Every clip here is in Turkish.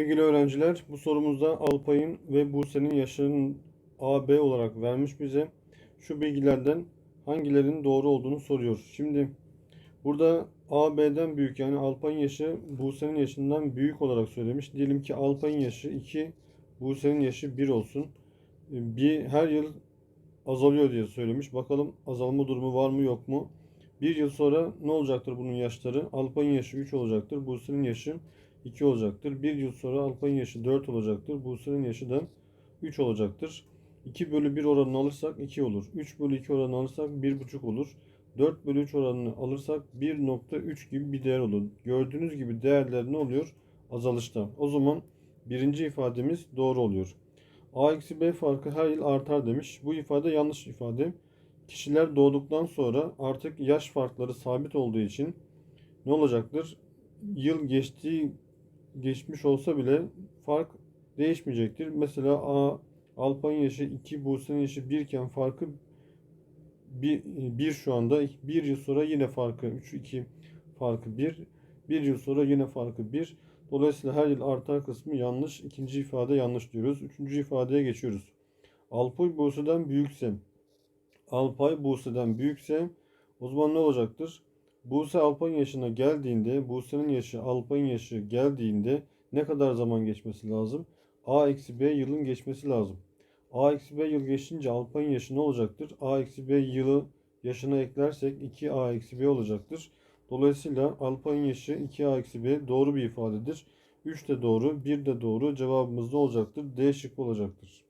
Sevgili öğrenciler, bu sorumuzda Alpay'ın ve Buse'nin yaşının AB olarak vermiş bize. Şu bilgilerden hangilerinin doğru olduğunu soruyor. Şimdi burada AB'den büyük yani Alpay'ın yaşı Buse'nin yaşından büyük olarak söylemiş. Diyelim ki Alpay'ın yaşı 2, Buse'nin yaşı 1 olsun. Bir her yıl azalıyor diye söylemiş. Bakalım azalma durumu var mı yok mu? Bir yıl sonra ne olacaktır bunun yaşları? Alpay'ın yaşı 3 olacaktır. Buse'nin yaşı 2 olacaktır. Bir yıl sonra Alpay'ın yaşı 4 olacaktır. Buse'nin yaşı da 3 olacaktır. 2 bölü 1 oranını alırsak 2 olur. 3 bölü 2 oranını alırsak 1,5 olur. 4 bölü 3 oranını alırsak 1.3 gibi bir değer olur. Gördüğünüz gibi değerler ne oluyor? Azalışta. O zaman birinci ifademiz doğru oluyor. A eksi B farkı her yıl artar demiş. Bu ifade yanlış ifade. Kişiler doğduktan sonra artık yaş farkları sabit olduğu için ne olacaktır? Yıl geçtiği geçmiş olsa bile fark değişmeyecektir. Mesela A Alpay'ın yaşı 2, Buse'nin yaşı 1 iken farkı 1, 1 şu anda. 1 yıl sonra yine farkı 3, 2 farkı 1. 1 yıl sonra yine farkı 1. Dolayısıyla her yıl artar kısmı yanlış. İkinci ifade yanlış diyoruz. Üçüncü ifadeye geçiyoruz. Alpay Buse'den büyükse Alpay Buse'den büyükse o zaman ne olacaktır? Buse Alpay'ın yaşına geldiğinde, Buse'nin yaşı Alpay'ın yaşı geldiğinde ne kadar zaman geçmesi lazım? A eksi B yılın geçmesi lazım. A eksi B yıl geçince Alpay'ın yaşı ne olacaktır? A eksi B yılı yaşına eklersek 2A eksi B olacaktır. Dolayısıyla Alpay'ın yaşı 2A eksi B doğru bir ifadedir. 3 de doğru, 1 de doğru. Cevabımız ne olacaktır? D şıkkı olacaktır.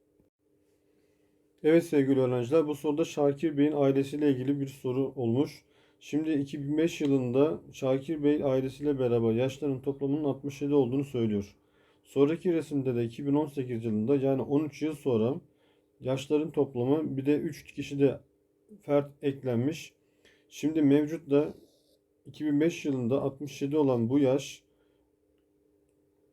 Evet sevgili öğrenciler bu soruda Şakir Bey'in ailesiyle ilgili bir soru olmuş. Şimdi 2005 yılında Şakir Bey ailesiyle beraber yaşlarının toplamının 67 olduğunu söylüyor. Sonraki resimde de 2018 yılında yani 13 yıl sonra yaşların toplamı bir de 3 kişi de fert eklenmiş. Şimdi mevcut da 2005 yılında 67 olan bu yaş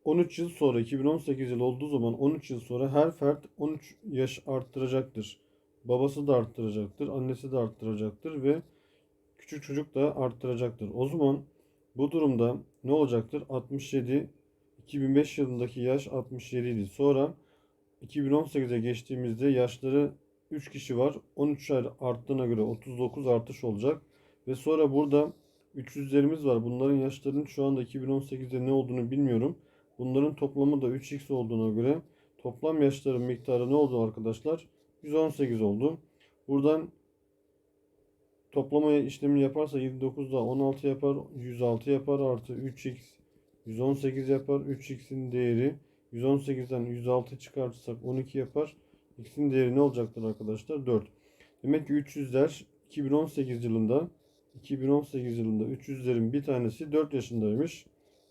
13 yıl sonra 2018 yıl olduğu zaman 13 yıl sonra her fert 13 yaş arttıracaktır. Babası da arttıracaktır, annesi de arttıracaktır ve küçük çocuk da arttıracaktır. O zaman bu durumda ne olacaktır? 67 2005 yılındaki yaş 67 idi. Sonra 2018'e geçtiğimizde yaşları 3 kişi var. 13 ay arttığına göre 39 artış olacak. Ve sonra burada 300'lerimiz var. Bunların yaşlarının şu anda 2018'de ne olduğunu bilmiyorum. Bunların toplamı da 3x olduğuna göre toplam yaşların miktarı ne oldu arkadaşlar? 118 oldu. Buradan toplama işlemini yaparsa 29 da 16 yapar. 106 yapar artı 3x 118 yapar. 3x'in değeri 118'den 106 çıkartırsak 12 yapar. X'in değeri ne olacaktır arkadaşlar? 4. Demek ki 300'ler 2018 yılında 2018 yılında 300'lerin bir tanesi 4 yaşındaymış.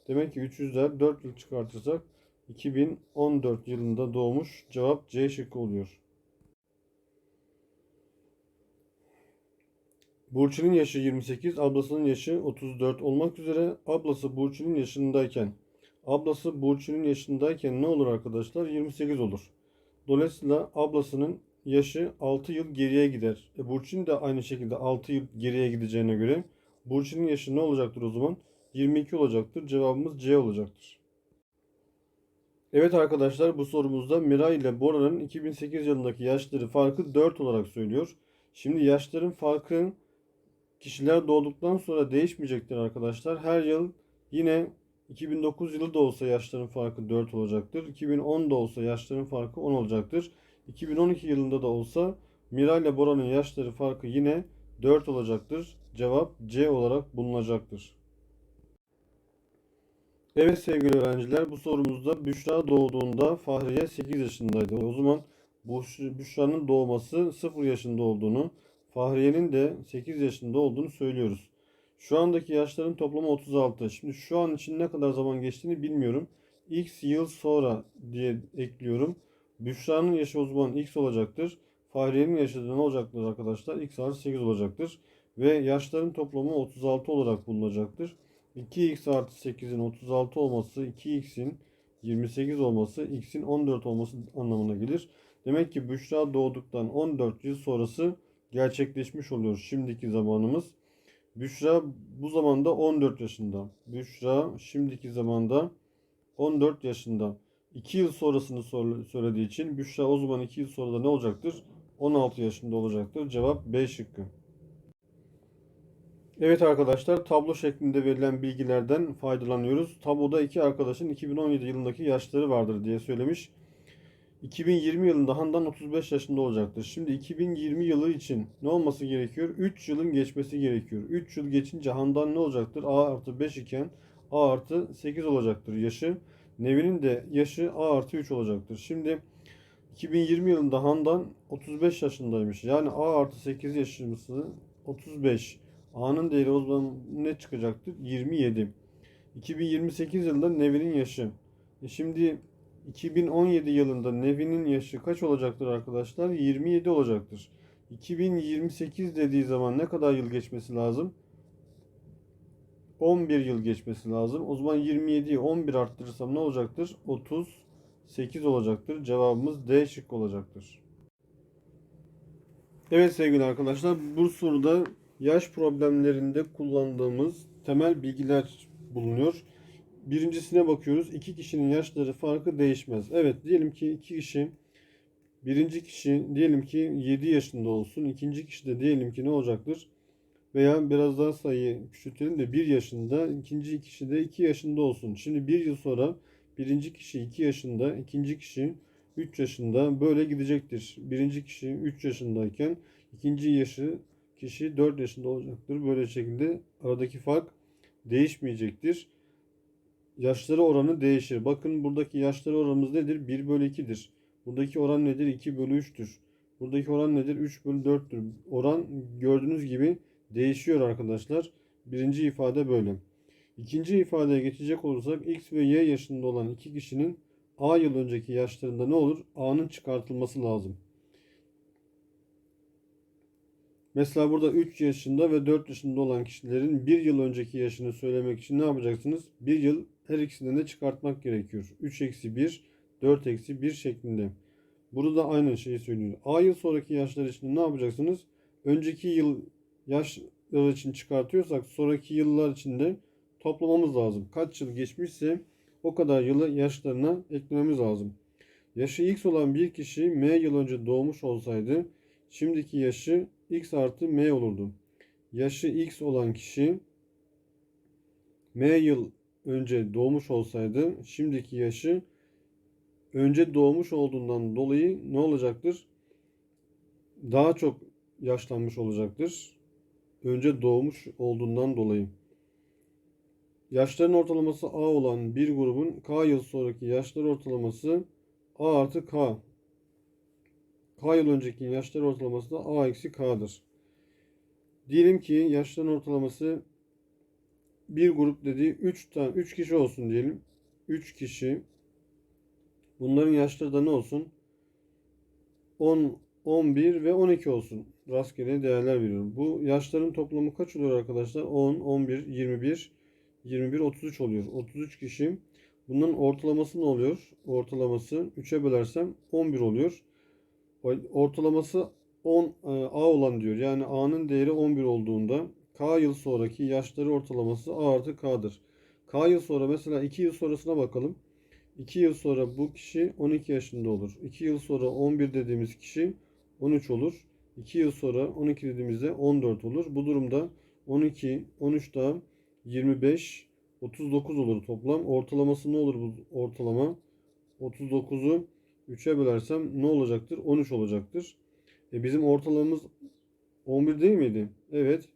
Demek ki 300'ler 4 yıl çıkartırsak 2014 yılında doğmuş. Cevap C şıkkı oluyor. Burçin'in yaşı 28, ablasının yaşı 34 olmak üzere ablası Burçin'in yaşındayken ablası Burçin'in yaşındayken ne olur arkadaşlar? 28 olur. Dolayısıyla ablasının yaşı 6 yıl geriye gider. E Burçin de aynı şekilde 6 yıl geriye gideceğine göre Burçin'in yaşı ne olacaktır o zaman? 22 olacaktır. Cevabımız C olacaktır. Evet arkadaşlar bu sorumuzda Miray ile Bora'nın 2008 yılındaki yaşları farkı 4 olarak söylüyor. Şimdi yaşların farkı kişiler doğduktan sonra değişmeyecektir arkadaşlar. Her yıl yine 2009 yılı da olsa yaşların farkı 4 olacaktır. 2010 da olsa yaşların farkı 10 olacaktır. 2012 yılında da olsa Miray ile Bora'nın yaşları farkı yine 4 olacaktır. Cevap C olarak bulunacaktır. Evet sevgili öğrenciler bu sorumuzda Büşra doğduğunda Fahriye 8 yaşındaydı. O zaman Büşra'nın doğması 0 yaşında olduğunu, Fahriye'nin de 8 yaşında olduğunu söylüyoruz. Şu andaki yaşların toplamı 36. Şimdi şu an için ne kadar zaman geçtiğini bilmiyorum. X yıl sonra diye ekliyorum. Büşra'nın yaşı o zaman X olacaktır. Fahriye'nin yaşı da ne olacaktır arkadaşlar? X artı 8 olacaktır. Ve yaşların toplamı 36 olarak bulunacaktır. 2x artı 8'in 36 olması 2x'in 28 olması x'in 14 olması anlamına gelir. Demek ki Büşra doğduktan 14 yıl sonrası gerçekleşmiş oluyor şimdiki zamanımız. Büşra bu zamanda 14 yaşında. Büşra şimdiki zamanda 14 yaşında. 2 yıl sonrasını söylediği için Büşra o zaman 2 yıl sonra da ne olacaktır? 16 yaşında olacaktır. Cevap B şıkkı. Evet arkadaşlar tablo şeklinde verilen bilgilerden faydalanıyoruz. Tabloda iki arkadaşın 2017 yılındaki yaşları vardır diye söylemiş. 2020 yılında Handan 35 yaşında olacaktır. Şimdi 2020 yılı için ne olması gerekiyor? 3 yılın geçmesi gerekiyor. 3 yıl geçince Handan ne olacaktır? A artı 5 iken A artı 8 olacaktır yaşı. Nevin'in de yaşı A artı 3 olacaktır. Şimdi 2020 yılında Handan 35 yaşındaymış. Yani A artı 8 yaşımızı 35. A'nın değeri o zaman ne çıkacaktır? 27. 2028 yılında Nevin'in yaşı. E şimdi 2017 yılında Nevin'in yaşı kaç olacaktır arkadaşlar? 27 olacaktır. 2028 dediği zaman ne kadar yıl geçmesi lazım? 11 yıl geçmesi lazım. O zaman 27'yi 11 arttırırsam ne olacaktır? 38 olacaktır. Cevabımız D şık olacaktır. Evet sevgili arkadaşlar bu soruda yaş problemlerinde kullandığımız temel bilgiler bulunuyor. Birincisine bakıyoruz. İki kişinin yaşları farkı değişmez. Evet diyelim ki iki kişi birinci kişi diyelim ki 7 yaşında olsun. ikinci kişi de diyelim ki ne olacaktır? Veya biraz daha sayıyı küçültelim de 1 yaşında, ikinci kişi de 2 yaşında olsun. Şimdi bir yıl sonra birinci kişi 2 yaşında, ikinci kişi 3 yaşında böyle gidecektir. Birinci kişi 3 yaşındayken ikinci yaşı kişi 4 yaşında olacaktır. Böyle şekilde aradaki fark değişmeyecektir. Yaşları oranı değişir. Bakın buradaki yaşları oranımız nedir? 1 bölü 2'dir. Buradaki oran nedir? 2 bölü 3'tür. Buradaki oran nedir? 3 bölü 4'tür. Oran gördüğünüz gibi değişiyor arkadaşlar. Birinci ifade böyle. İkinci ifadeye geçecek olursak X ve Y yaşında olan iki kişinin A yıl önceki yaşlarında ne olur? A'nın çıkartılması lazım. Mesela burada 3 yaşında ve 4 yaşında olan kişilerin 1 yıl önceki yaşını söylemek için ne yapacaksınız? 1 yıl her ikisinden de çıkartmak gerekiyor. 3 eksi 1, 4 eksi 1 şeklinde. Burada da aynı şeyi söylüyor. A yıl sonraki yaşlar için ne yapacaksınız? Önceki yıl yaşlar için çıkartıyorsak sonraki yıllar için de toplamamız lazım. Kaç yıl geçmişse o kadar yılı yaşlarına eklememiz lazım. Yaşı x olan bir kişi m yıl önce doğmuş olsaydı şimdiki yaşı x artı m olurdu. Yaşı x olan kişi m yıl önce doğmuş olsaydı şimdiki yaşı önce doğmuş olduğundan dolayı ne olacaktır? Daha çok yaşlanmış olacaktır. Önce doğmuş olduğundan dolayı. Yaşların ortalaması A olan bir grubun K yıl sonraki yaşlar ortalaması A artı K. K yıl önceki yaşlar ortalaması da A eksi K'dır. Diyelim ki yaşların ortalaması bir grup dediği 3 tane 3 kişi olsun diyelim. 3 kişi bunların yaşları da ne olsun? 10 11 ve 12 olsun. Rastgele değerler veriyorum. Bu yaşların toplamı kaç oluyor arkadaşlar? 10, 11, 21, 21, 33 oluyor. 33 kişi. Bunların ortalaması ne oluyor? Ortalaması 3'e bölersem 11 oluyor. Ortalaması 10 e, A olan diyor. Yani A'nın değeri 11 olduğunda K yıl sonraki yaşları ortalaması A artı K'dır. K yıl sonra mesela 2 yıl sonrasına bakalım. 2 yıl sonra bu kişi 12 yaşında olur. 2 yıl sonra 11 dediğimiz kişi 13 olur. 2 yıl sonra 12 dediğimizde 14 olur. Bu durumda 12, 13 daha 25, 39 olur toplam. Ortalaması ne olur bu ortalama? 39'u 3'e bölersem ne olacaktır? 13 olacaktır. E bizim ortalamamız 11 değil miydi? Evet.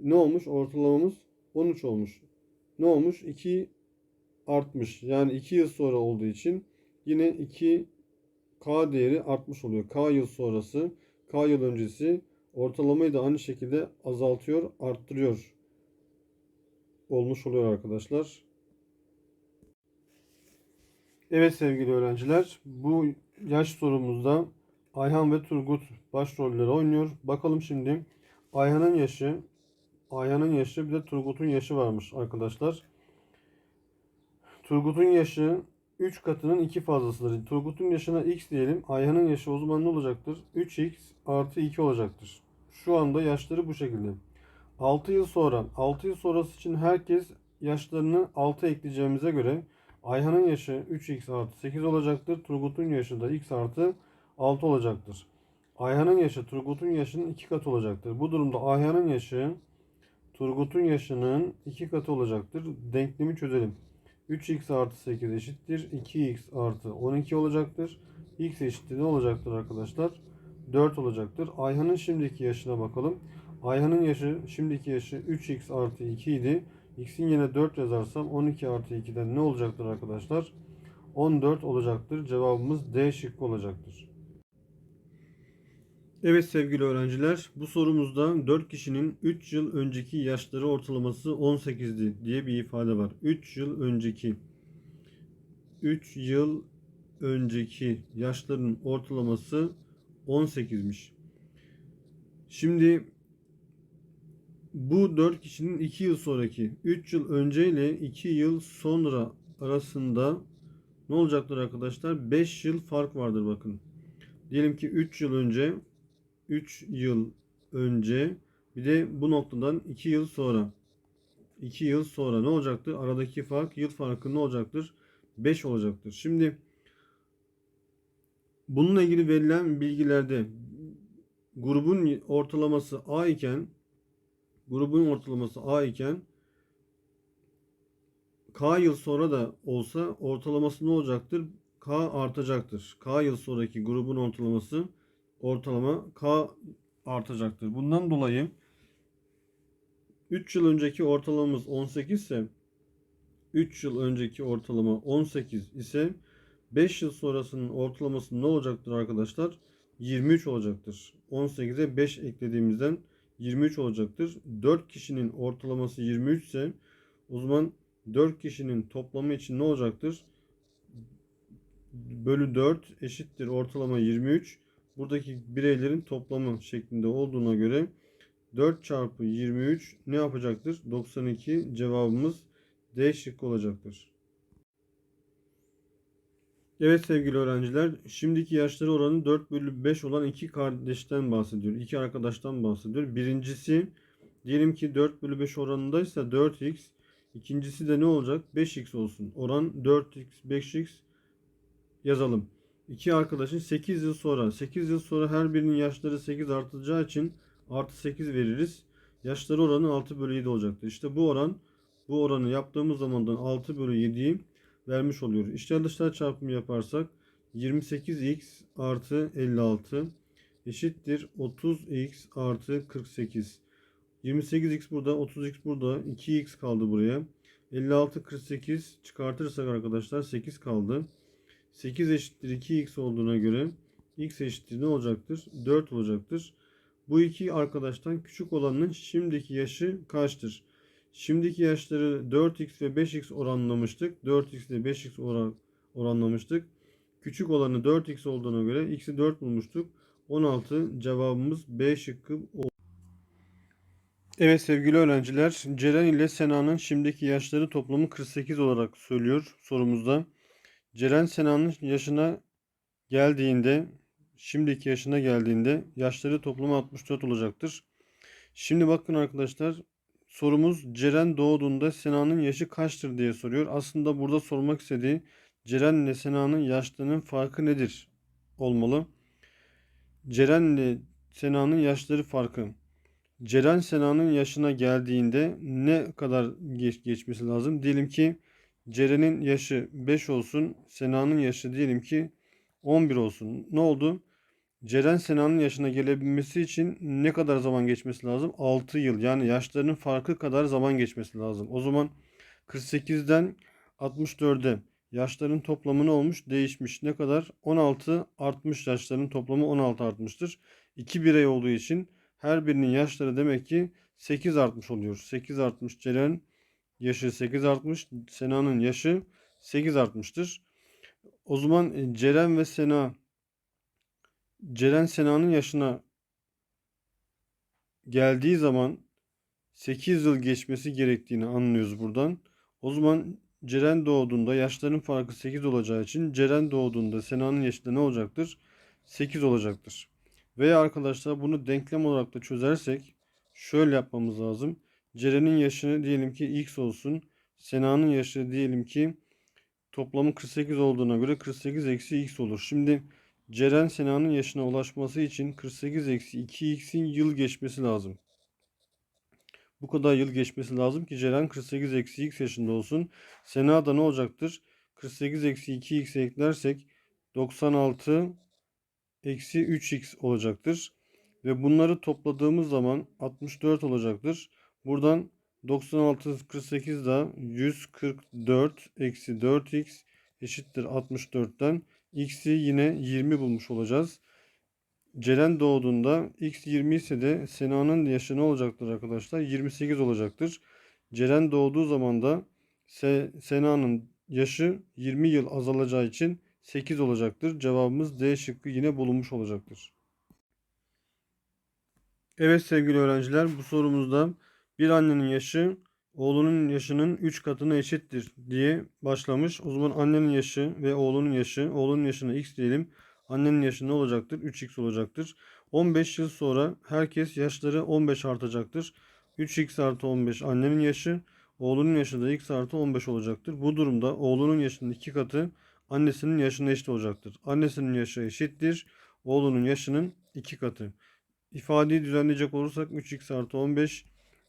Ne olmuş? Ortalamamız 13 olmuş. Ne olmuş? 2 artmış. Yani 2 yıl sonra olduğu için yine 2 K değeri artmış oluyor. K yıl sonrası, K yıl öncesi ortalamayı da aynı şekilde azaltıyor, arttırıyor olmuş oluyor arkadaşlar. Evet sevgili öğrenciler, bu yaş sorumuzda Ayhan ve Turgut başrolleri oynuyor. Bakalım şimdi Ayhan'ın yaşı, Ayhan'ın yaşı bir de Turgut'un yaşı varmış arkadaşlar. Turgut'un yaşı 3 katının 2 fazlasıdır. Turgut'un yaşına x diyelim. Ayhan'ın yaşı o zaman ne olacaktır? 3x artı 2 olacaktır. Şu anda yaşları bu şekilde. 6 yıl sonra, 6 yıl sonrası için herkes yaşlarını 6 ekleyeceğimize göre Ayhan'ın yaşı 3x artı 8 olacaktır. Turgut'un yaşı da x artı 6 olacaktır. Ayhan'ın yaşı Turgut'un yaşının 2 katı olacaktır. Bu durumda Ayhan'ın yaşı Turgut'un yaşının 2 katı olacaktır. Denklemi çözelim. 3x artı 8 eşittir. 2x artı 12 olacaktır. x eşittir ne olacaktır arkadaşlar? 4 olacaktır. Ayhan'ın şimdiki yaşına bakalım. Ayhan'ın yaşı şimdiki yaşı 3x artı 2 idi. x'in yine 4 yazarsam 12 artı 2'den ne olacaktır arkadaşlar? 14 olacaktır. Cevabımız D şıkkı olacaktır. Evet sevgili öğrenciler, bu sorumuzda 4 kişinin 3 yıl önceki yaşları ortalaması 18'di diye bir ifade var. 3 yıl önceki 3 yıl önceki yaşların ortalaması 18'miş. Şimdi bu 4 kişinin 2 yıl sonraki 3 yıl önce ile 2 yıl sonra arasında ne olacaktır arkadaşlar? 5 yıl fark vardır bakın. Diyelim ki 3 yıl önce 3 yıl önce bir de bu noktadan 2 yıl sonra 2 yıl sonra ne olacaktır? Aradaki fark yıl farkı ne olacaktır? 5 olacaktır. Şimdi bununla ilgili verilen bilgilerde grubun ortalaması A iken grubun ortalaması A iken K yıl sonra da olsa ortalaması ne olacaktır? K artacaktır. K yıl sonraki grubun ortalaması ortalama K artacaktır. Bundan dolayı 3 yıl önceki ortalamamız 18 ise 3 yıl önceki ortalama 18 ise 5 yıl sonrasının ortalaması ne olacaktır arkadaşlar? 23 olacaktır. 18'e 5 eklediğimizden 23 olacaktır. 4 kişinin ortalaması 23 ise o zaman 4 kişinin toplamı için ne olacaktır? Bölü 4 eşittir ortalama 23. Buradaki bireylerin toplamı şeklinde olduğuna göre 4 çarpı 23 ne yapacaktır? 92 cevabımız D şıkkı olacaktır. Evet sevgili öğrenciler, şimdiki yaşları oranı 4 bölü 5 olan iki kardeşten bahsediyor. iki arkadaştan bahsediyor. Birincisi diyelim ki 4 bölü 5 oranındaysa 4x. İkincisi de ne olacak? 5x olsun. Oran 4x, 5x yazalım. İki arkadaşın 8 yıl sonra, 8 yıl sonra her birinin yaşları 8 artacağı için artı 8 veririz. Yaşları oranı 6 bölü 7 olacaktır. İşte bu oran, bu oranı yaptığımız zamandan 6 bölü 7'yi vermiş oluyor. İşler dışlar çarpımı yaparsak 28x artı 56 eşittir 30x artı 48. 28x burada 30x burada 2x kaldı buraya. 56 48 çıkartırsak arkadaşlar 8 kaldı. 8 eşittir 2x olduğuna göre x eşittir ne olacaktır? 4 olacaktır. Bu iki arkadaştan küçük olanın şimdiki yaşı kaçtır? Şimdiki yaşları 4x ve 5x oranlamıştık. 4x ile 5x oran, oranlamıştık. Küçük olanı 4x olduğuna göre x'i 4 bulmuştuk. 16 cevabımız B şıkkı oldu. Evet sevgili öğrenciler, Ceren ile Sena'nın şimdiki yaşları toplamı 48 olarak söylüyor sorumuzda. Ceren Sena'nın yaşına geldiğinde, şimdiki yaşına geldiğinde yaşları toplamı 64 olacaktır. Şimdi bakın arkadaşlar, sorumuz Ceren doğduğunda Sena'nın yaşı kaçtır diye soruyor. Aslında burada sormak istediği Ceren ile Sena'nın yaşlarının farkı nedir olmalı. Ceren ile Sena'nın yaşları farkı. Ceren Sena'nın yaşına geldiğinde ne kadar geç geçmesi lazım? Diyelim ki Ceren'in yaşı 5 olsun. Sena'nın yaşı diyelim ki 11 olsun. Ne oldu? Ceren Sena'nın yaşına gelebilmesi için ne kadar zaman geçmesi lazım? 6 yıl. Yani yaşlarının farkı kadar zaman geçmesi lazım. O zaman 48'den 64'e yaşların toplamı ne olmuş? Değişmiş. Ne kadar? 16 artmış. Yaşların toplamı 16 artmıştır. 2 birey olduğu için her birinin yaşları demek ki 8 artmış oluyor. 8 artmış Ceren yaşı 8 artmış. Sena'nın yaşı 8 artmıştır. O zaman e, Ceren ve Sena Ceren Sena'nın yaşına geldiği zaman 8 yıl geçmesi gerektiğini anlıyoruz buradan. O zaman Ceren doğduğunda yaşların farkı 8 olacağı için Ceren doğduğunda Sena'nın yaşı da ne olacaktır? 8 olacaktır. Veya arkadaşlar bunu denklem olarak da çözersek şöyle yapmamız lazım. Ceren'in yaşı diyelim ki x olsun. Sena'nın yaşı diyelim ki Toplamı 48 olduğuna göre 48 eksi x olur. Şimdi Ceren Sena'nın yaşına ulaşması için 48 eksi 2x'in yıl geçmesi lazım. Bu kadar yıl geçmesi lazım ki Ceren 48 eksi x yaşında olsun. Sena da ne olacaktır? 48 eksi 2x eklersek 96 eksi 3x olacaktır. Ve bunları topladığımız zaman 64 olacaktır. Buradan 96 48 daha 144 eksi 4x eşittir 64'ten x'i yine 20 bulmuş olacağız. Ceren doğduğunda x 20 ise de Sena'nın yaşı ne olacaktır arkadaşlar? 28 olacaktır. Ceren doğduğu zaman da Se Sena'nın yaşı 20 yıl azalacağı için 8 olacaktır. Cevabımız D şıkkı yine bulunmuş olacaktır. Evet sevgili öğrenciler bu sorumuzda bir annenin yaşı oğlunun yaşının 3 katına eşittir diye başlamış. O zaman annenin yaşı ve oğlunun yaşı, oğlunun yaşına x diyelim. Annenin yaşı ne olacaktır? 3x olacaktır. 15 yıl sonra herkes yaşları 15 artacaktır. 3x artı 15 annenin yaşı, oğlunun yaşı da x artı 15 olacaktır. Bu durumda oğlunun yaşının 2 katı annesinin yaşına eşit olacaktır. Annesinin yaşı eşittir. Oğlunun yaşının 2 katı. İfadeyi düzenleyecek olursak 3x artı 15,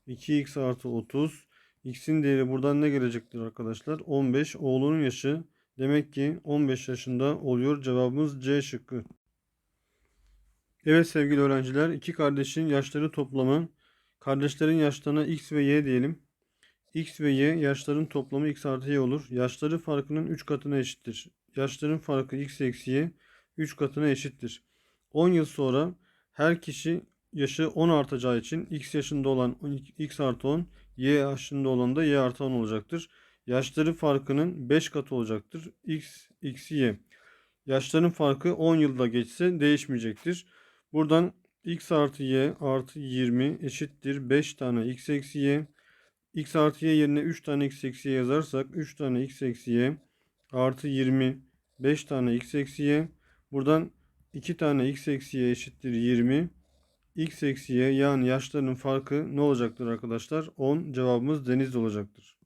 2x artı 30. X'in değeri buradan ne gelecektir arkadaşlar? 15. Oğlunun yaşı demek ki 15 yaşında oluyor. Cevabımız C şıkkı. Evet sevgili öğrenciler, iki kardeşin yaşları toplamı. Kardeşlerin yaşlarına x ve y diyelim. x ve y yaşların toplamı x artı y olur. Yaşları farkının 3 katına eşittir. Yaşların farkı x eksi y 3 katına eşittir. 10 yıl sonra her kişi yaşı 10 artacağı için x yaşında olan x artı 10, y yaşında olan da y artı 10 olacaktır. Yaşları farkının 5 katı olacaktır. x eksi y. Yaşların farkı 10 yılda geçse değişmeyecektir. Buradan x artı y artı 20 eşittir 5 tane x eksi y. x artı y yerine 3 tane x eksi y yazarsak 3 tane x eksi y artı 20 5 tane x eksi y. Buradan 2 tane x eksi y eşittir 20. x eksi y yani yaşlarının farkı ne olacaktır arkadaşlar? 10 cevabımız deniz olacaktır.